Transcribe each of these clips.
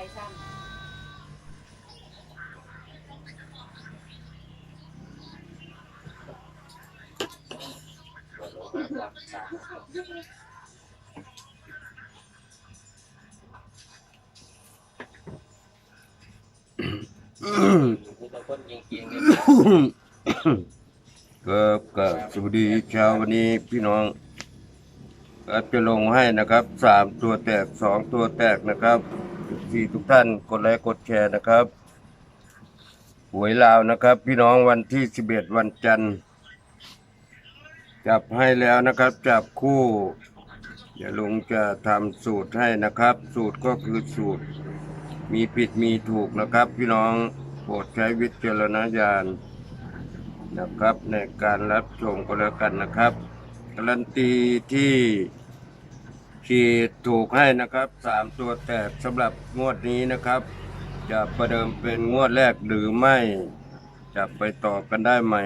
ายซ้ครับกับสวัสดีเช้าวันนี้พี่น้องก็จะลงให้นะครับสามตัวแตกสองตัวแตกนะครับ สี่ทุกท่านกดไลค์กดแชร์นะครับหวยลาวนะครับ พี่น้องวันที่สิบเอ็ดวันจันทร์ จับให้แล้วนะครับ จับคู่เดี๋ยวลุงจะทำสูตรให้นะครับ สูตรก็คือสูตร มีผิดมีถูกนะครับ พี่น้องโปรดใช้วิจารณญาณนะครับ ในการรับชมก็แล้วกันนะครับการันตีที่ ขีดถูกให้นะครับสามตัวแตกสำหรับงวดนี้นะครับ จะประเดิมเป็นงวดแรกหรือไม่จะไปต่อกันได้ไหม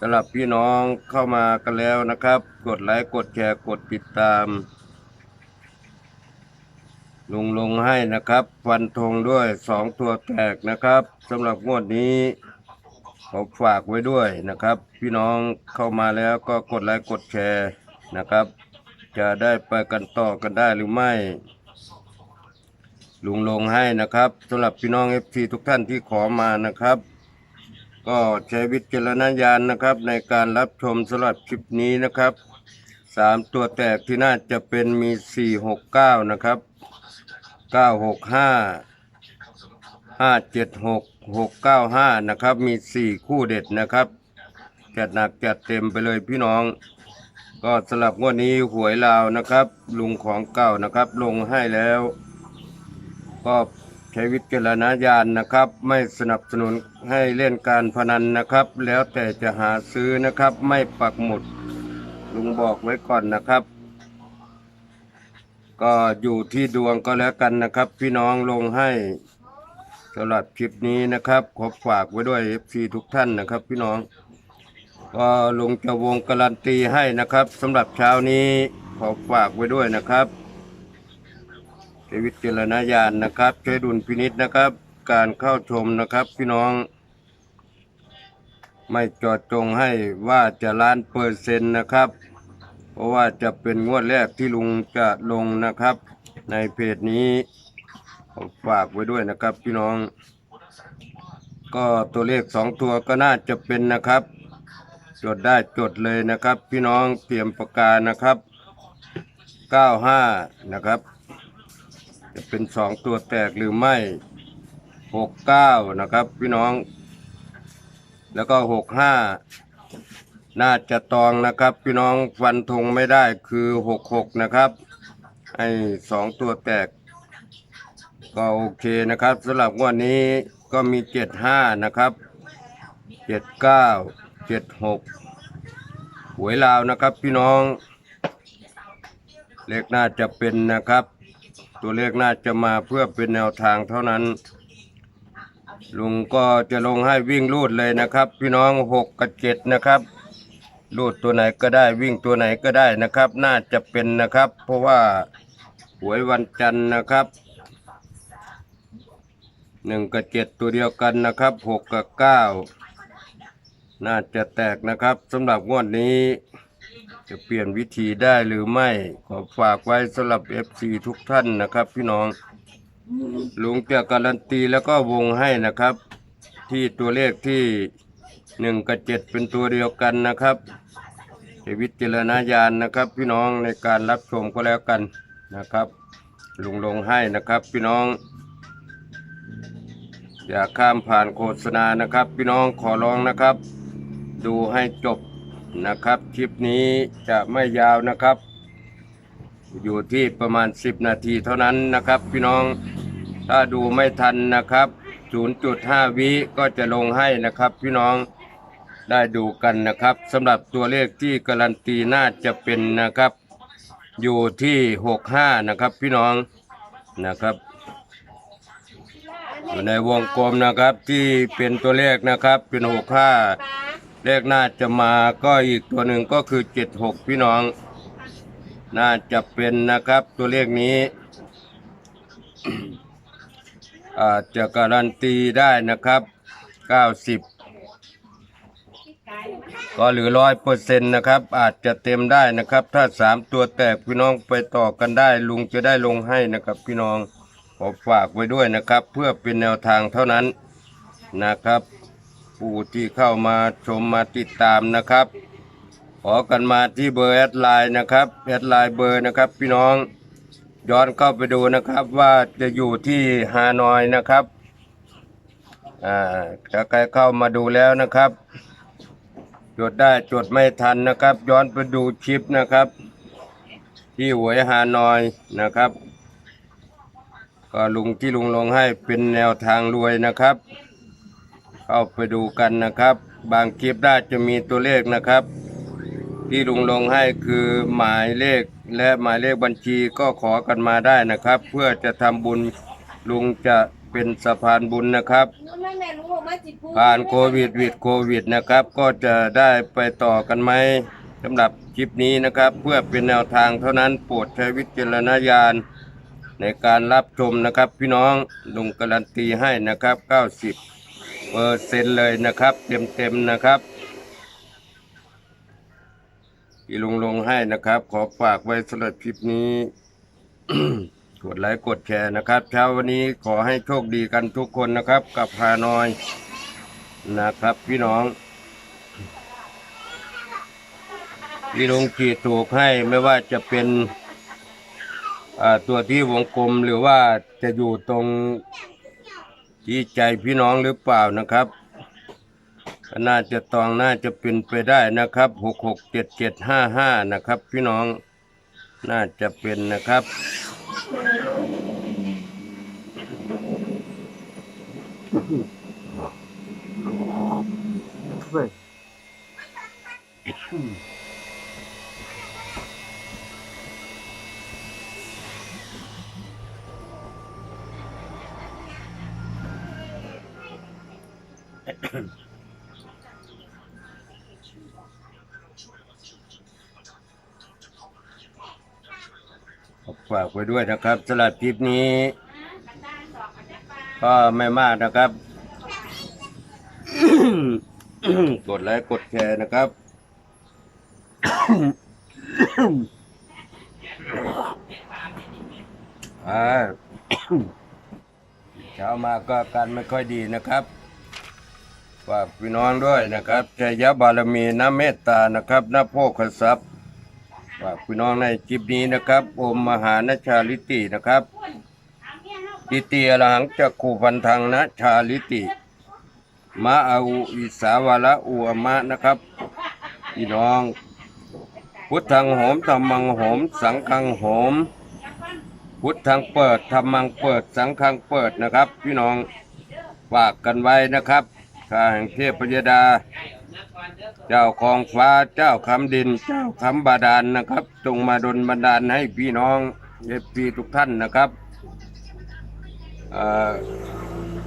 สำหรับพี่น้องเข้ามากันแล้วนะครับ กดไลค์กดแชร์กดติดตามลุงลงให้นะครับ ฟันธงด้วยสองตัวแตกนะครับสำหรับงวดนี้ขอฝากไว้ด้วยนะครับ พี่น้องเข้ามาแล้วก็กดไลค์กดแชร์นะครับ จะได้ไปกันต่อกันได้หรือไม่ ลุงลงให้นะครับสำหรับพี่น้องเอฟซีทุกท่านที่ขอมานะครับ ก็ใช้วิจารณญาณนะครับ ในการรับชมสำหรับคลิปนี้นะครับสามตัวแตกที่น่าจะเป็นมีสี่หกเก้านะครับเก้าหกห้าห้าเจ็ดหกหกเก้าห้านะครับ มีสี่คู่เด็ดนะครับ จัดหนักจัดเต็มไปเลยพี่น้อง ก็สลับงวดนี้หวยลาวนะครับ ลุงของเก่านะครับ ลงให้แล้ว ก็ใช้วิจารณญาณนะครับ ไม่สนับสนุนให้เล่นการพนันนะครับ แล้วแต่จะหาซื้อนะครับ ไม่ปักหมุดลุงบอกไว้ก่อนนะครับ ก็อยู่ที่ดวงก็แล้วกันนะครับ พี่น้องลงให้สำหรับคลิปนี้นะครับ ขอฝากไว้ด้วย FC ทุกท่านนะครับ พี่น้อง ก็ลุงจะวงการันตีให้นะครับสำหรับเช้านี้ขอฝากไว้ด้วยนะครับช้วิตเจรณญาณนะครับใช้ดุลพินิษนะครับ การเข้าชมนะครับพี่น้อง ไม่จอดจงให้ว่าจะล้านเปอร์เซ็นต์นะครับ เพราะว่าจะเป็นงวดแรกที่ลุงจะลงนะครับ ในเพจนี้ผมฝากไว้ด้วยนะครับพี่น้อง ก็ตัวเลขสองตัวก็น่าจะเป็นนะครับ จดได้จดเลยนะครับ พี่น้องเตรียมปากกานะครับเก้าห้านะครับ จะเป็นสองตัวแตกหรือไม่หกเก้านะครับ พี่น้อง แล้วก็หกห้าน่าจะตองนะครับ พี่น้องฟันธงไม่ได้คือหกหกนะครับไอ้สองตัวแตก ก็โอเคนะครับสำหรับงวดนี้ก็มีเจ็ดห้านะครับเจ็ด เจ็ดหกหวยลาวนะครับพี่น้อง เลขน่าจะเป็นนะครับ ตัวเลขน่าจะมาเพื่อเป็นแนวทางเท่านั้น ลุงก็จะลงให้วิ่งลูดเลยนะครับ พี่น้องหกกับเจ็ดนะครับลูดตัวไหนก็ได้วิ่งตัวไหนก็ได้นะครับ น่าจะเป็นนะครับ เพราะว่าหวยวันจันทร์นะครับหนึ่งกับเจ็ดตัวเดียวกันนะครับหกกับเก้า น่าจะแตกนะครับสำหรับงวดนี้ จะเปลี่ยนวิธีได้หรือไม่ ขอฝากไว้สำหรับ FC ทุกท่านนะครับ พี่น้องลุงจะการันตีแล้วก็วงให้นะครับ ที่ตัวเลขที่หนึ่งกับเจ็ดเป็นตัวเดียวกันนะครับใช้วิจารณญาณนะครับ พี่น้องในการรับชมก็แล้วกันนะครับ ลุงลงให้นะครับพี่น้อง อย่าข้ามผ่านโฆษณานะครับ พี่น้องขอร้องนะครับ ดูให้จบนะครับ คลิปนี้จะไม่ยาวนะครับ อยู่ที่ประมาณ 10 นาทีเท่านั้นนะครับ พี่น้องถ้าดูไม่ทันนะครับ 0.5 วิก็จะลงให้นะครับ พี่น้องได้ดูกันนะครับสำหรับตัวเลขที่การันตีน่าจะเป็นนะครับ อยู่ที่ 65 นะครับ พี่น้องนะครับอยู่ในวงกลมนะครับที่เป็นตัวเลขนะครับเป็นหกห้า เลขน่าจะมาก็อีกตัวหนึ่งก็คือเจ็ดหกพี่น้อง น่าจะเป็นนะครับตัวเลขนี้ อาจจะการันตีได้นะครับ90ก็หรือร้อยเปอร์เซ็นต์นะครับ อาจจะเต็มได้นะครับ ถ้าสามตัวแตกพี่น้องไปต่อกันได้ ลุงจะได้ลงให้นะครับ พี่น้องขอฝากไว้ด้วยนะครับ เพื่อเป็นแนวทางเท่านั้นนะครับ ผู้ที่เข้ามาชมมาติดตามนะครับ ขอกันมาที่เบอร์แอดไลน์นะครับแอดไลน์เบอร์นะครับ พี่น้องย้อนเข้าไปดูนะครับว่าจะอยู่ที่ฮานอยนะครับอ่าถ้าใครเข้ามาดูแล้วนะครับจดได้จดไม่ทันนะครับ ย้อนไปดูคลิปนะครับ ที่หวยฮานอยนะครับ ก็ลุงที่ลุงลงให้เป็นแนวทางรวยนะครับ เข้าไปดูกันนะครับ บางคลิปได้จะมีตัวเลขนะครับ ที่ลุงลงให้คือหมายเลขและหมายเลขบัญชีก็ขอกันมาได้นะครับ เพื่อจะทำบุญลุงจะเป็นสะพานบุญนะครับ ผ่านโควิดวิดโควิดนะครับ ก็จะได้ไปต่อกันไหมสำหรับคลิปนี้นะครับ เพื่อเป็นแนวทางเท่านั้นโปรดใช้วิจารณญาณ ในการรับชมนะครับพี่น้องลุงการันตีให้นะครับ 90 เปอร์เซ็นต์เลยนะครับ เต็มๆนะครับที่ลุงลงให้นะครับ ขอฝากไว้สำหรับคลิปนี้ กดไลค์กดแชร์นะครับ เช้าวันนี้ขอให้โชคดีกันทุกคนนะครับ กับพานอยนะครับ พี่น้องที่ลุงขีดถูกให้ไม่ว่าจะเป็นอ่าตัวที่วงกลมหรือว่าจะอยู่ตรง ที่ใจพี่น้องหรือเปล่านะครับน่าจะตองน่าจะเป็นไปได้นะครับหกหกเจ็ดเจ็ดห้าห้านะครับ พี่น้องน่าจะเป็นนะครับ ฝากไว้ด้วยนะครับสำหรับคลิปนี้ก็ไม่มากนะครับ กดไลค์กดแชร์นะครับ เช้ามาก็การไม่ค่อยดีนะครับฝากพี่น้องด้วยนะครับชัยบารมีน้ำเมตตานะครับน้ำโพกทรัพย์ ฝากพี่น้องในคลิปนี้นะครับอมมหานชาลิตินะครับติเตียรหังจักขู่พันธังนะชาลิติ มะอาอุอิสาวาละอุอมะนะครับพี่น้อง พุทธังโหมธรรมังโหม สังฆังโหม พุทธังเปิดธรรมังเปิดสังฆังเปิดนะครับ พี่น้องฝากกันไว้นะครับข้าแห่งเทพยดา เจ้าของฟ้าเจ้าคำดิน เจ้าคำบาดาลนะครับ จงมาดลบันดาลให้พี่น้องเอฟซีทุกท่านนะครับเอ่อ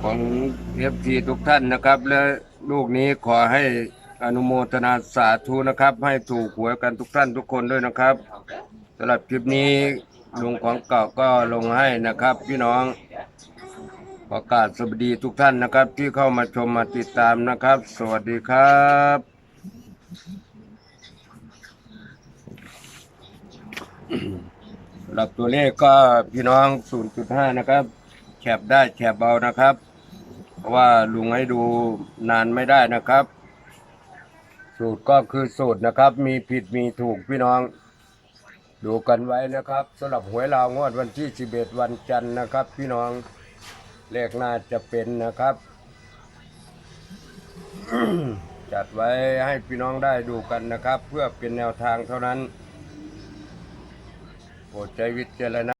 ของเอฟซีทุกท่านนะครับ และลูกนี้ขอให้อนุโมทนาสาธุนะครับ ให้ถูกหวยกันทุกท่านทุกคนด้วยนะครับสำหรับคลิปนี้ลุงของเก่าก็ลงให้นะครับ พี่น้องขอกราบสวัสดีทุกท่านนะครับ ที่เข้ามาชมมาติดตามนะครับ สวัสดีครับสำ หรับตัวเลขก็พี่น้อง 0.5 นะครับแคบได้แคบเบานะครับ เพราะว่าลุงให้ดูนานไม่ได้นะครับ สูตรก็คือสูตรนะครับ มีผิดมีถูกพี่น้อง ดูกันไว้นะครับสำหรับหวยลาวงวดวันที่ 11 วันจันทร์นะครับ พี่น้องเลขน่าจะเป็นนะครับ จัดไว้ให้พี่น้องได้ดูกันนะครับ เพื่อเป็นแนวทางเท่านั้น โปรดใจวิจารณ